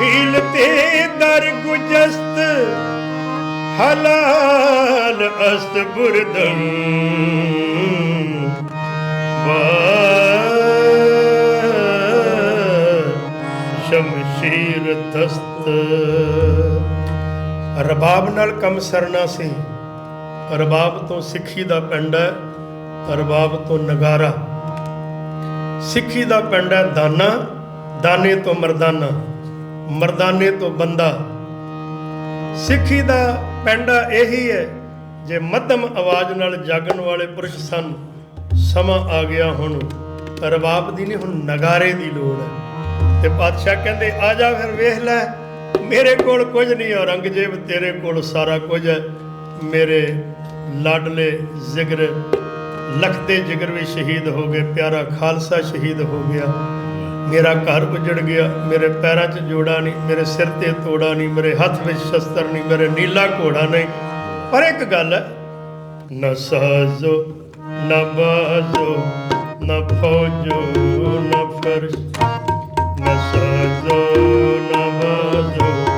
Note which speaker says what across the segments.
Speaker 1: Heel ਤੇ ਦਰ ਗੁਜਸਤ, ਹਲਾਲ ਅਸਤ ਬੁਰਦੰ। ਸ਼ਮਸ਼ੀਰ ਦਸਤ ਰਬਾਬ ਨਾਲ ਕੰਮ ਸਰਨਾ ਸੀ। ਰਬਾਬ ਤੋਂ ਸਿੱਖੀ ਦਾ ਪਿੰਡ ਹੈ, ਰਬਾਬ ਤੋਂ ਨਗਾਰਾ। ਸਿੱਖੀ ਦਾ ਪਿੰਡ ਹੈ ਦਾਨਾ, ਦਾਨੇ ਤੋਂ ਮਰਦਾਨਾ। ਮਰਦਾਨੇ ਤੋਂ ਬੰਦਾ। ਸਿੱਖੀ ਦਾ ਪੈਂਡਾ ਇਹੀ ਹੈ, ਜੇ ਮੱਧਮ ਆਵਾਜ਼ ਨਾਲ ਜਾਗਣ ਵਾਲੇ ਪੁਰਸ਼ ਸਨ, ਸਮਾਂ ਆ ਗਿਆ ਹੁਣ। ਰਬਾਬ ਦੀ ਨਹੀਂ, ਹੁਣ ਨਗਾਰੇ ਦੀ ਲੋੜ ਹੈ। ਤੇ ਪਾਤਸ਼ਾਹ ਕਹਿੰਦੇ, ਆ ਜਾ ਫਿਰ ਵੇਖ ਲੈ, ਮੇਰੇ ਕੋਲ ਕੁਝ ਨਹੀਂ ਔਰੰਗਜ਼ੇਬ ਤੇਰੇ ਕੋਲ ਸਾਰਾ ਕੁਝ ਹੈ। ਮੇਰੇ ਲਾਡਲੇ ਜ਼ਿਗਰ, ਲਖਤੇ ਜਿਗਰ ਵੀ ਸ਼ਹੀਦ ਹੋ ਗਏ, ਪਿਆਰਾ ਖਾਲਸਾ ਸ਼ਹੀਦ ਹੋ ਗਿਆ। ਮੇਰਾ ਘਰ ਉਜੜ ਗਿਆ, ਮੇਰੇ ਪੈਰਾਂ 'ਚ ਜੋੜਾ ਨਹੀਂ, ਮੇਰੇ ਸਿਰ ਤੇ ਤੋੜਾ ਨਹੀਂ, ਮੇਰੇ ਹੱਥ ਵਿੱਚ ਸ਼ਸਤਰ ਨਹੀਂ, ਮੇਰੇ ਨੀਲਾ ਘੋੜਾ ਨਹੀਂ। ਪਰ ਇੱਕ ਗੱਲ ਹੈ, ਨਾ ਸਾਜ਼ੋ, ਨਾ ਬਾਜ਼ੋ, ਨਾ ਫੌਜੋ, ਨਾ ਫਰਸ਼ ਨਾ ਸਾਜ਼ੋ, ਨਾ ਬਾਜ਼ੋ।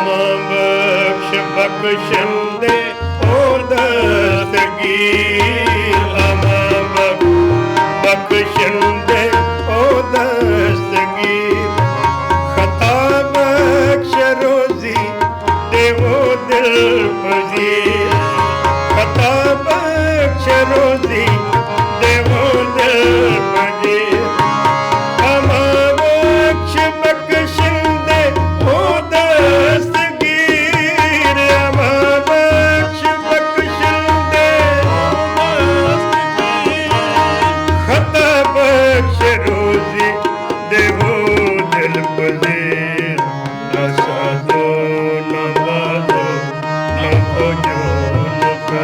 Speaker 1: ਬਖਸ਼ ਬਖਸ਼ੰਦੇ ਔਰ ਦਸਤਗੀਰ ਅਮਾਂ ਬਖ-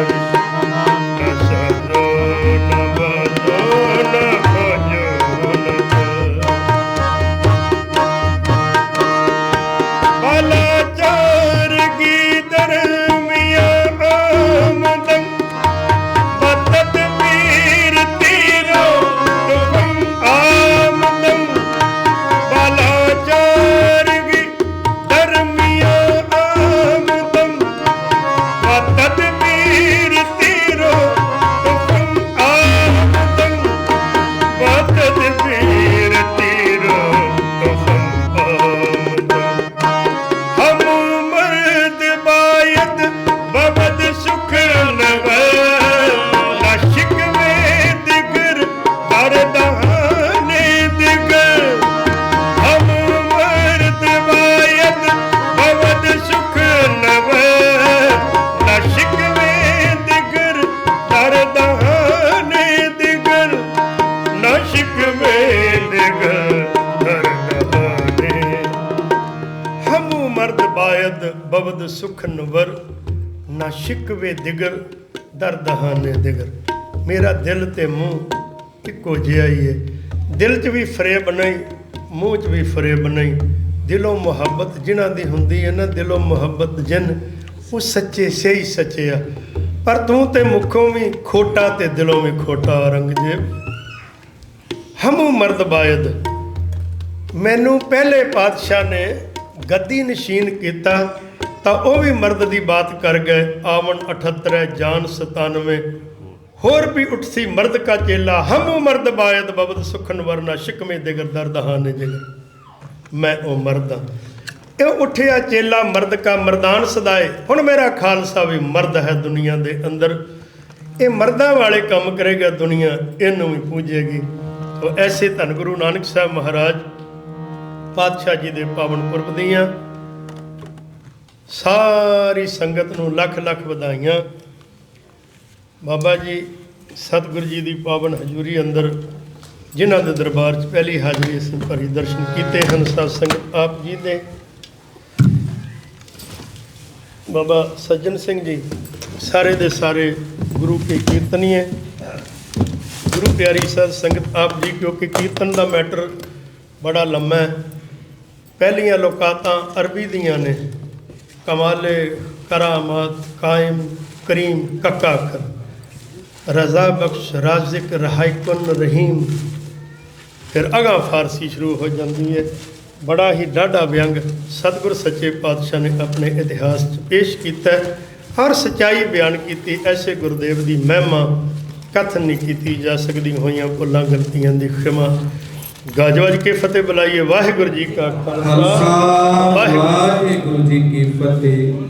Speaker 1: ਨਾ ਬਾਇਦ ਸੁਖ ਨਵਰ, ਨਾ ਸ਼ਿਕਵੇ ਦਿਗਰ ਦਰਦਹਾਨੇ ਦਿਗਰ। ਮੇਰਾ ਦਿਲ ਤੇ ਮੂੰਹ ਇੱਕੋ ਜਿਹਾ ਹੀ ਹੈ ਦਿਲ 'ਚ ਵੀ ਫਰੇਬ ਨਹੀਂ, ਮੂੰਹ 'ਚ ਵੀ ਫਰੇਬ ਨਹੀਂ। ਦਿਲੋਂ ਮੁਹੱਬਤ ਜਿਨ੍ਹਾਂ ਦੀ ਹੁੰਦੀ ਹੈ ਨਾ, ਦਿਲੋਂ ਮੁਹੱਬਤ ਜਿਨ, ਉਹ ਸੱਚੇ ਸਹੀ ਸੱਚੇ ਆ। ਪਰ ਤੂੰ ਤੇ ਮੁੱਖੋਂ ਵੀ ਖੋਟਾ ਤੇ ਦਿਲੋਂ ਵੀ ਖੋਟਾ ਔਰੰਗਜ਼ੇਬ ਹਮੂ ਮਰਦ ਬਾਇਦ। ਮੈਨੂੰ ਪਹਿਲੇ ਪਾਤਸ਼ਾਹ ਨੇ ਗੱਦੀ ਨਸ਼ੀਨ ਕੀਤਾ। ਤਾਂ ਉਹ ਵੀ ਮਰਦ ਦੀ ਬਾਤ ਕਰ ਗਏ, ਆਵਣ 78 ਜਾਨ 97 ਹੋਰ ਵੀ ਉੱਠਸੀ ਮਰਦ ਕਾ ਚੇਲਾ, ਹਮੂ ਮਰਦ ਬਾਇਦ ਬਬਦ ਸੁਖਨ ਵਰਨਾ ਸ਼ਿਕਮੇ ਦਿਗਰ ਦਰਦ ਹਾਨੇ ਜੇ ਮੈਂ ਉਹ ਮਰਦ ਹਾਂ ਇਹ ਉੱਠਿਆ ਚੇਲਾ ਮਰਦ ਕਾ ਮਰਦਾਨ ਸਦਾਏ। ਹੁਣ ਮੇਰਾ ਖਾਲਸਾ ਵੀ ਮਰਦ ਹੈ ਦੁਨੀਆ ਦੇ ਅੰਦਰ। ਇਹ ਮਰਦਾਂ ਵਾਲੇ ਕੰਮ ਕਰੇਗਾ ਦੁਨੀਆ, ਇਹਨੂੰ ਵੀ ਪੂਜੇਗੀ। ਤੋ ਐਸੇ ਧੰਨ ਗੁਰੂ ਨਾਨਕ ਸਾਹਿਬ ਮਹਾਰਾਜ ਪਾਤਸ਼ਾਹ ਜੀ ਦੇ ਪਾਵਨ ਪੁਰਬ ਦੀਆਂ ਸਾਰੀ ਸੰਗਤ ਨੂੰ ਲੱਖ ਲੱਖ ਵਧਾਈਆਂ। ਬਾਬਾ ਜੀ, ਸਤਿਗੁਰੂ ਜੀ ਦੀ ਪਾਵਨ ਹਜ਼ੂਰੀ ਅੰਦਰ ਜਿਨ੍ਹਾਂ ਦੇ ਦਰਬਾਰ 'ਚ ਪਹਿਲੀ ਹਾਜ਼ਰੀ ਅਸੀਂ ਭਰੀ ਦਰਸ਼ਨ ਕੀਤੇ ਹਨ ਸਤ ਸੰਗਤ ਆਪ ਜੀ ਦੇ। ਬਾਬਾ ਸੱਜਣ ਸਿੰਘ ਜੀ, ਸਾਰੇ ਦੇ ਸਾਰੇ ਗੁਰੂ ਕੇ ਕੀਰਤਨੀਏ ਗੁਰੂ ਪਿਆਰੀ ਸਾਧ ਸੰਗਤ ਆਪ ਜੀ, ਕਿਉਂਕਿ ਕੀਰਤਨ ਦਾ ਮੈਟਰ ਬੜਾ ਲੰਮਾ ਹੈ। ਪਹਿਲੀਆਂ ਲੋਕਾਤਾਂ ਅਰਬੀ ਦੀਆਂ ਨੇ। ਕਮਾਲੇ, ਕਰਾਮਾਤ, ਕਾਇਮ, ਕਰੀਮ ਕੱਕਾ ਅੱਖਰ ਰਜ਼ਾ ਬਖਸ਼, ਰਾਜ਼ਿਕ, ਰਹਾਇਕੁਨ, ਰਹੀਮ। ਫਿਰ ਅਗਾ ਫਾਰਸੀ ਸ਼ੁਰੂ ਹੋ ਜਾਂਦੀ ਹੈ ਬੜਾ ਹੀ ਡਾਢਾ ਵਿਅੰਗ ਸਤਿਗੁਰ ਸੱਚੇ ਪਾਤਸ਼ਾਹ ਨੇ ਆਪਣੇ ਇਤਿਹਾਸ 'ਚ ਪੇਸ਼ ਕੀਤਾ। ਹਰ ਸਚਾਈ ਬਿਆਨ ਕੀਤੀ, ਐਸੇ ਗੁਰਦੇਵ ਦੀ ਮਹਿਮਾ ਕਥਨ ਨਹੀਂ ਕੀਤੀ ਜਾ ਸਕਦੀ। ਹੋਈਆਂ ਭੁੱਲਾਂ, ਗਲਤੀਆਂ ਦੀ ਖਿਮਾ ਗਾਜਵਾਜ ਕੇ ਫਤਿਹ ਬੁਲਾਈਏ ਵਾਹਿਗੁਰੂ ਜੀ ਕਾ ਖਾਲਸਾ।
Speaker 2: ਖਾਲਸਾ ਵਾਹਿਗੁਰੂ ਜੀ ਕੀ ਫਤਿਹ।